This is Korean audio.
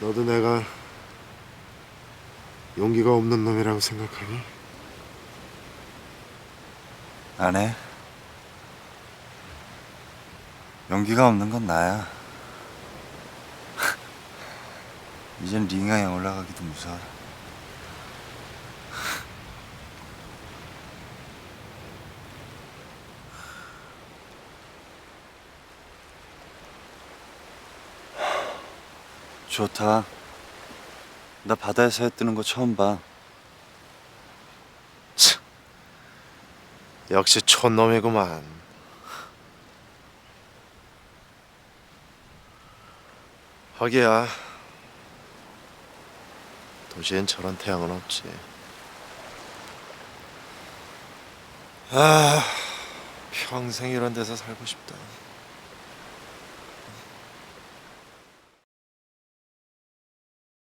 너도 내가 용기가 없는 놈이라고 생각하니? 안 해. 용기가 없는 건 나야. 이젠 링하에 올라가기도 무서워. 좋다. 나 바다에서 해 뜨는 거 처음 봐. 역시 촌놈이구만. 하기야. 도시엔 저런 태양은 없지. 아, 평생 이런 데서 살고 싶다.